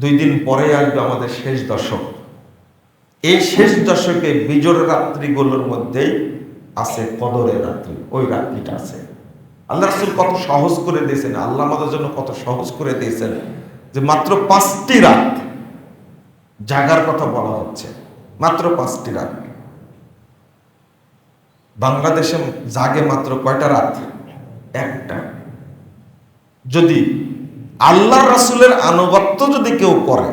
দুই দিন পরে আসবে আমাদের শেষ দশক। এই শেষ দশকে বিজোর রাত্রিগুলোর মধ্যেই আছে কদরের রাত্রি, ওই রাত্রিটা আছে। আল্লাহ রাসুল কত সহজ করে দিয়েছেন, আল্লাহ আমাদের জন্য কত সহজ করে দিয়েছেন যে মাত্র পাঁচটি রাত জাগার কথা বলা হচ্ছে, মাত্র পাঁচটি রাত। বাংলাদেশে জাগে মাত্র কয়টা রাত? একটা। যদি আল্লাহ রাসুলের আনুগত্য যদি কেউ করে,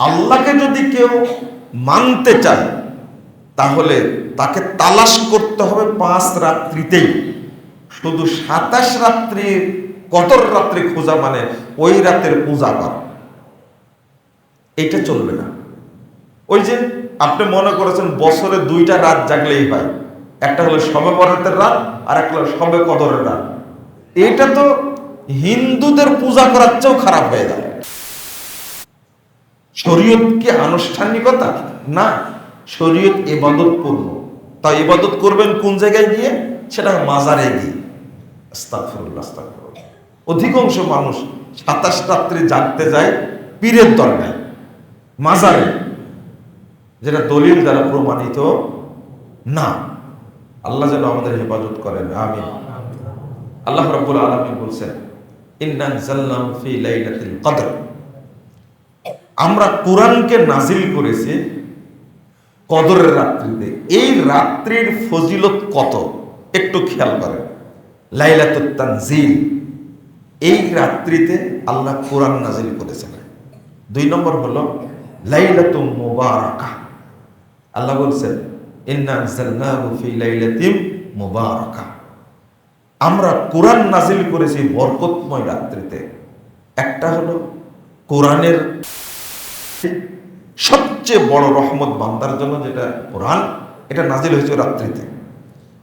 আল্লাহকে যদি কেউ মানতে চায়, তাহলে তাকে তালাশ করতে হবে পাঁচ রাত্রিতেই। শুধু সাতাশ রাত্রি কতর রাত্রি খোঁজা মানে ওই রাতের পূজা করা। এটা চলবে না। ওই যে আপনি মনে করেছেন বছরে দুইটা রাত জাগলেই হয়। একটা হলো সবে বরাতের রাত আর একটা হলো সবে কদরের রাত। এটা তো হিন্দুদের পূজা করার চেয়েও খারাপ হয়ে যায়। শরীয়ত কি আনুষ্ঠানিকতা? না, শরীয়ত এবাদত পূর্ণ। তা ইবাদত করবেন কোন জায়গায় গিয়ে? সেটা মাজারে গিয়ে। অধিকাংশ মানুষ সাতাশ রাত্রি জাগতে যায়, পীরের দরগায়, মাজারে, যেটা দলিল দ্বারা প্রমাণিত না। আল্লাহ যেন আমাদের হেফাজত করেন আমি আল্লাহ রাব্বুল আলামিন বলছেন লাইলাতিল কদর। আমরা কোরআনকে নাজিল করেছি কদরের রাত্রিতে। এই রাত্রির ফজিলত কত? একটু খেয়াল করেন। লাইলাতুত তানজিল। এই রাত্রিতে আল্লাহ কোরআন নাজিল করেছেন। দুই নম্বর হলো লাইলাতুম মুবারাকা। আল্লাহ বলছেন, ইন্না আনজালনাহু ফি লাইলাতিম মুবারাকা। আমরা কোরআন নাজিল করেছি বরকতময় রাত্রিতে। একটা হলো কোরআনের সবচেয়ে বড় রহমত বান্দার জন্য যেটা কোরআন, এটা নাজিল হয়েছে রাত্রিতে।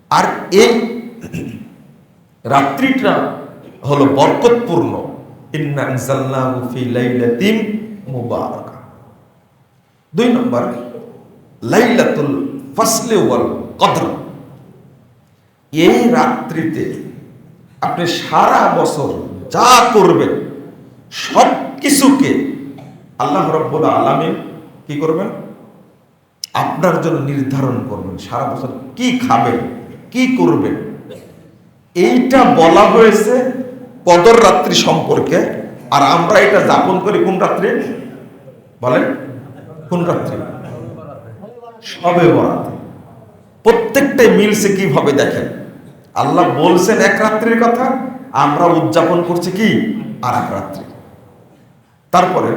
আর এই রাত্রিটা হলো বরকতপূর্ণ। মুবারাকা। দুই নম্বর, লাইলাতুল ফাসলে ওয়াল কদর। এই রাত্রিতে আপনি সারা বছর যা করবেন, সব কিছুকে আল্লাহ রব্বুল আলামিন কি করবেন? আপনার জন্য নির্ধারণ করবেন, সারা বছর কি খাবেন, কি করবেন। এইটা বলা হয়েছে কদর রাত্রি সম্পর্কে। আর আমরা এটা যাপন করি কোন রাত্রি? বলেন, কোন রাত্রি? সবে বরাত। প্রত্যেকটাই মিলছে কীভাবে দেখেন? আল্লাহ বলছেন এক রাত্রির কথা, আমরা উদযাপন করছি কি? আর এক রাত্রি। তারপরে,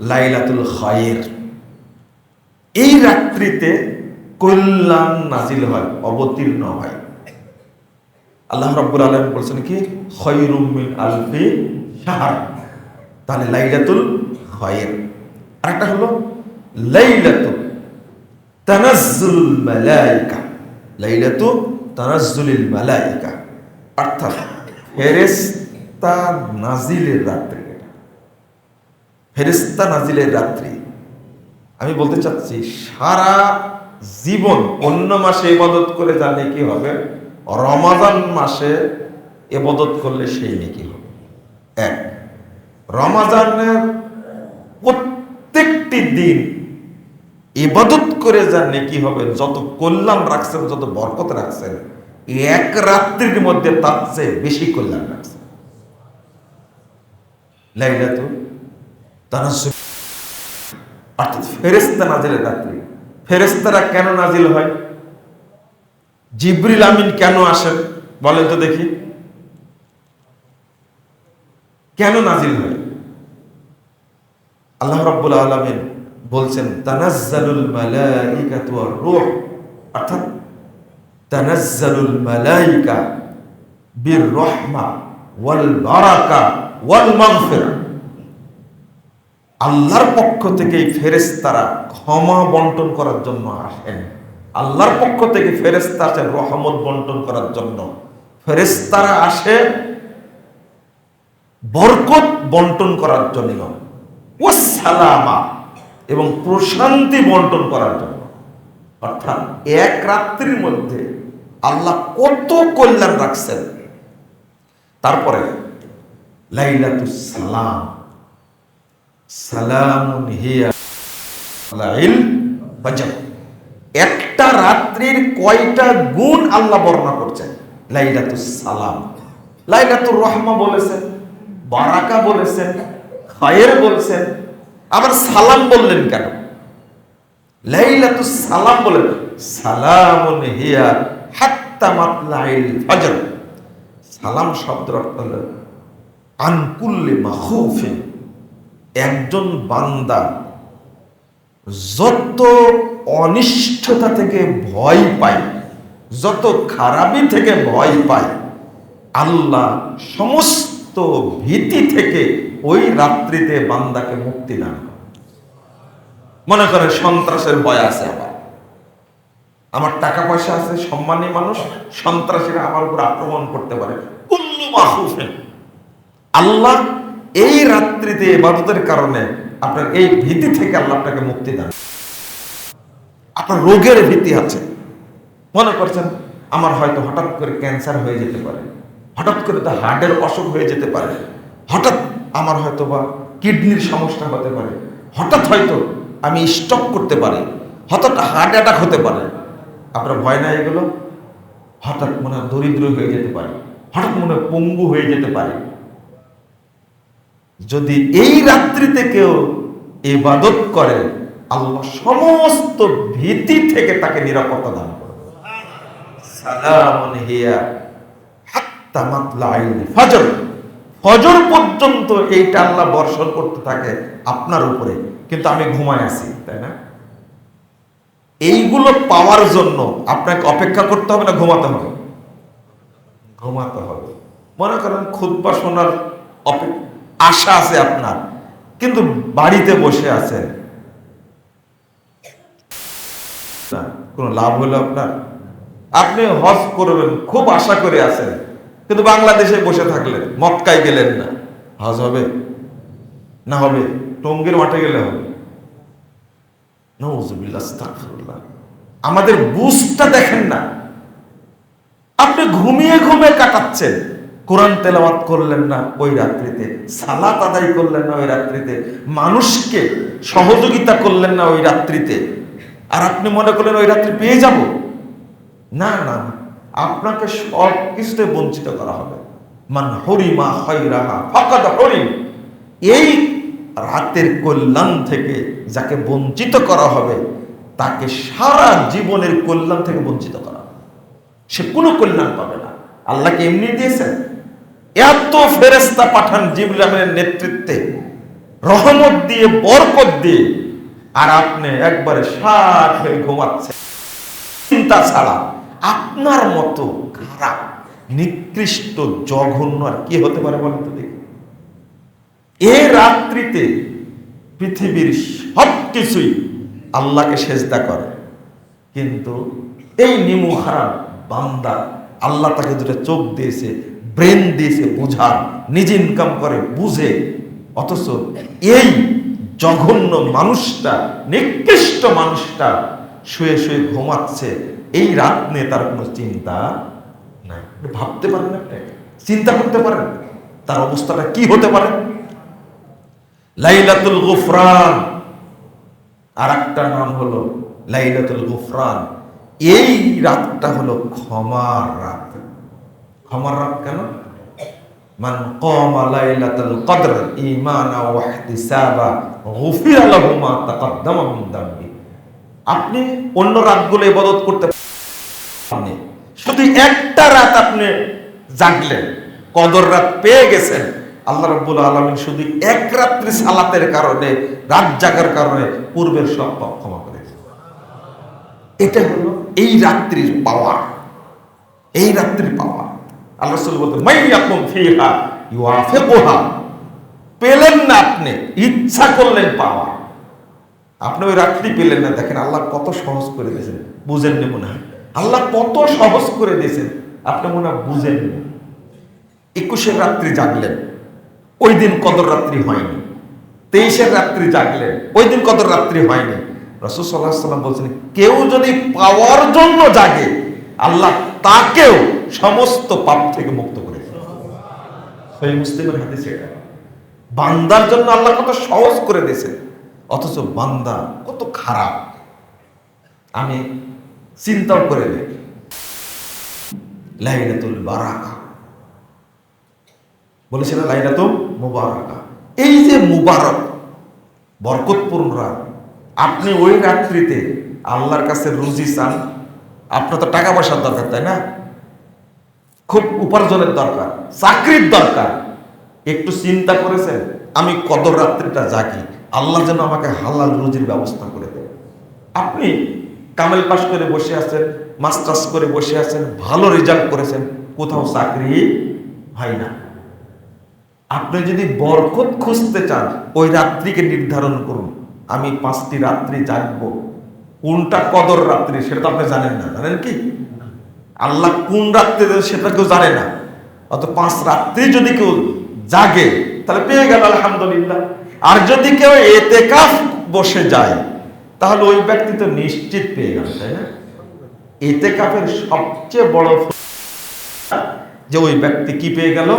লাইলাতুল খায়ের। এই রাত্রিতে কল্যাণ নাজিল হয়, অবতীর্ণ হয়। আল্লাহ রাব্বুল আলামিন বলছেন কি? খয়রুম মিন আলফি শাহর। তাহলে লাইলাতুল খায়ের। আরেকটা হলো লাইলাতুল তানাজ্জুল মালাইকা। লাইলাতু তানাজ্জুলিল মালাইকা। অর্থাৎ ফেরেশতা নাজিলের রাত্রি। এটা ফেরেশতা নাজিলের রাত্রি। আমি বলতে চাচ্ছি, সারা জীবন অন্য মাসে ইবাদত করে জানলে কি হবে? রমাজান মাসে ইবাদত করলে সেই নাকি হবে। এক, রমাজানের প্রত্যেকটি দিন ইবাদত করে যান নাকি হবে, যত কল্যাণ রাখছেন, যত বরকত রাখছেন, এক রাত্রির মধ্যে তার চেয়ে বেশি কল্যাণ রাখছেন। অর্থাৎ ফেরেস্তা নাজিলের রাত্রি। ফেরেস্তারা কেন নাজিল হয়? জিব্রিল আমিন কেন আসেন? বলেন তো দেখি। কেন নাজিল হয়? আল্লাহ রাব্বুল আলামিন বলছেন, তানাজ্জালুল মালাইকাতু ওয়ার রূহ অর্থাৎ তানাজ্জালুল মালাইকা বির রহমা ওয়াল বারাকা ওয়াল মাগফিরা। আল্লাহর পক্ষ থেকে ফেরেস্তারা ক্ষমা বন্টন করার জন্য আসেন। আল্লাহর পক্ষ থেকে ফেরেস্তা আসেন রহমত বন্টন করার জন্য। ফেরেস্তারা আসে বরকত বন্টন করার জন্য। ও এবং প্রশান্তি বন্টন করার জন্য। অর্থাৎ এক রাত্রির মধ্যে আল্লাহ কত কল্যাণ রাখছেন। তারপরে লাইলাতুস সালাম। সালামুন হিয়া একটা রাত্রির কয়টা গুণ আল্লাহ বর্ণনা করছেন? লাইলাতুস সালাম। লাইলাতুর রহমা বলেছেন, বারাকা বলেছেন, খায়ের বলছেন আবার সালাম বললেন কেন? লাইলাতুস সালাম বলেন, সালামুন হিয়া হাত্তা মাতলাইল ফজর। সালাম শব্দের অর্থ হলো আনকুল্লে মাখুফিন। একজন বান্দা যত অনিষ্টতা থেকে ভয় পায়, যত খারাপি থেকে ভয় পায়, আল্লাহ সমস্ত ভীতি থেকে ওই রাত্রিতে বান্দাকে মুক্তি দান মনে করে সন্ত্রাসের ভয় আছে আবার আমার টাকা পয়সা আছে, সম্মানী মানুষ, সন্ত্রাসীরা আমার উপর আক্রমণ করতে পারে। আল্লাহ এই রাত্রিতে ইবাদতের কারণে আপনার এই ভীতি থেকে আল্লাহ আপনাকে মুক্তি দেন। আপনার রোগের ভীতি আছে। মনে করছেন, আমার হয়তো হঠাৎ করে ক্যান্সার হয়ে যেতে পারে। হঠাৎ করে তো হার্টের অসুখ হয়ে যেতে পারে। হঠাৎ আমার হয়তো বা কিডনির সমস্যা হতে পারে। হঠাৎ হয়তো আমি স্টক করতে পারি। হঠাৎ হার্ট অ্যাটাক হতে পারে। আপনার ভয় না এগুলো? হঠাৎ মনে হয় দরিদ্র হয়ে যেতে পারে। হঠাৎ মনে হয় পঙ্গু হয়ে যেতে পারে। যদি এই রাত্রিতে কেউ এবাদত করে, আল্লাহ সমস্ত ভীতি থেকে তাকে নিরাপত্তা দান করবে সালাম হিয়া হাত্তা মাতলাইল ফজর। ফজর পর্যন্ত এইটা আল্লাহ বর্ষণ করতে থাকে আপনার উপরে। কিন্তু আমি ঘুমায় আছি, তাই না? এইগুলো পাওয়ার জন্য আপনাকে অপেক্ষা করতে হবে না, ঘুমাতে হবে। ঘুমাতে হবে। মনে করেন খুদ্া শোনার আশা আছে আপনার, কিন্তু বাড়িতে বসে আছেন। কোনো লাভ হলো আপনার? আপনি হজ করবেন, খুব আশা করে আছেন। কিন্তু বাংলাদেশে বসে থাকলেন, মক্কায় গেলেন না। হজ হবে? না হবে? টঙ্গির মাঠে গেলে হবে? আমাদের বুঝটা দেখেন না। আপনি ঘুমিয়ে ঘুমিয়ে কাটাচ্ছেন। কোরআন তেলাওয়াত করলেন না ওই রাত্রিতে, সালাত আদায় করলেন না ওই রাত্রিতে, মানুষকে সহযোগিতা করলেন না ওই রাত্রিতে। আর আপনি মনে করলেন ওই রাত্রি পেয়ে যাব? না না। আপনাকে সব কিছুতে বঞ্চিত করা হবে। মান হরিমা হইরাহা ফকাদ হরিম। এই রাতের কল্যাণ থেকে যাকে বঞ্চিত করা হবে, তাকে সারা জীবনের কল্যাণ থেকে বঞ্চিত করা সে কোনো কল্যাণ পাবে না। আল্লাহকে এমনি দিয়েছেন? এত ফেরেস্তা পাঠান জিবরামের নেতৃত্বে, রহমত দিয়ে, বরকত দিয়ে, আর আপনি একবারে সাত হয়ে ঘুমাচ্ছেন। চিন্তা ছাড়া। আপনার মতো খারাপ, নিকৃষ্ট, জঘন্য আর কি হতে পারে বলেন তো দেখি? এ রাত্রিতে পৃথিবীর সব কিছুই আল্লাহকে সেজদা করে। কিন্তু এই নিমু খারাপ বান্দা আল্লাহ তাকে দুটো চোখ দিয়েছে, ব্রেন দিয়েছে বোঝার, নিজে ইনকাম করে, বুঝে। অথচ এই জঘন্য মানুষটা, নিকৃষ্ট মানুষটা শুয়ে শুয়ে ঘুমাচ্ছে, এই রাত নিয়ে তার কোনো চিন্তা নাই। ভাবতে পারেন আপনি চিন্তা করতে পারেন। তার অবস্থাটা কি হতে পারে? লাইলাতুল গুফরান। আর একটা নাম হলো লাইলাতুল গুফরান। এই রাতটা হলো ক্ষমার রাত। ক্ষমার রাত কেন? মান কামা লাইলাতুল কদর ঈমানা ওয়া ইহতিসাবা গুফিরা লাহু মা তাকদ্দামা মিন দামবি। আপনি অন্য রাতগুলো ইবাদত করতে আপনি শুধু একটা রাত আপনি জাগলেন, কদর রাত পেয়ে গেছেন। আল্লাহ রাব্বুল আলামিন শুধু এক রাত্রি সালাতের কারণে, রাত জাগার কারণে পূর্বের সব পাপ ক্ষমা করে। এটা হলো এই রাত্রির পাওয়ার। এই রাত্রির পাওয়ার। আল্লাহ রাসূল বলতেন মাইয়াকুম ফিহা ইউআফিকুহা। পেলেন না আপনি, ইচ্ছা করলেন পাওয়া আপনি ওই রাত্রি পেলেন না, দেখেন আল্লাহ কত সহজ করে দিয়েছেন। বুঝেননি মনে হয়। আল্লাহ কত সহজ করে দিয়েছেন। আপনি মনে হয় বুঝেননি একুশের রাত্রি জাগলেন। ওই দিন কদর রাত্রি হয়নি। তেইশের রাত্রি জাগলেন। ওই দিন কদর রাত্রি হয়নি। রসুল সাল্লাহ সাল্লাম বলছেন, কেউ যদি পাওয়ার জন্য জাগে, আল্লাহ তাকেও সমস্ত পাপ থেকে মুক্ত করে। সহি মুসলিমের হাদিস এটা। বান্দার জন্য আল্লাহ কত সহজ করে দিয়েছে অথচ বান্দা কত খারাপ। আমি চিন্তাও করে দেখি লাইলাতুল বারাকা। বলেছিল লাইলাতুল মুবারাকা। এই যে মুবারক বরকতপূর্ণ রাত আপনি ওই রাত্রিতে আল্লাহর কাছে রুজি চান, আপনার তো টাকা পয়সার দরকার, তাই না? খুব উপার্জনের দরকার, চাকরির দরকার। একটু চিন্তা করেছেন, আমি কত রাত্রিটা জাগি। আল্লাহ যেন আমাকে হালাল রুজির ব্যবস্থা করে দেয়। আপনি কামেল পাস করে বসে আছেন, মাস্টার্স করে বসে আছেন, ভালো রেজাল্ট করেছেন, কোথাও চাকরি হয় না। আপনি যদি বরকত খুঁজতে চান, ওই রাত্রিকে নির্ধারণ করুন। আমি পাঁচটি রাত্রি জাগবো। কোনটা কদর রাত্রি সেটা তো আপনি জানেন না। জানেন কি? আল্লাহ কোন রাত্রে সেটা কেউ জানে না। অত পাঁচ রাত্রি যদি কেউ জাগে, তাহলে পেয়ে গেল আলহামদুলিল্লাহ। আর যদি কেউ এতে কাফ বসে যায়, তাহলে ওই ব্যক্তি তো নিশ্চিত পেয়ে গেল, তাই না? এতে কাফের সবচেয়ে বড় যে ওই ব্যক্তি কি পেয়ে গেল?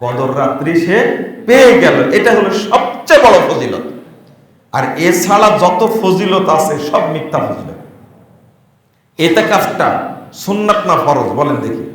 কদর রাত্রি সে পেয়ে গেল। এটা হলো সবচেয়ে বড় ফজিলত। আর এছাড়া যত ফজিলত আছে, সব মিথ্যা ফজিলত। এতে কাজটা সুন্নাত না ফরজ? বলেন দেখি।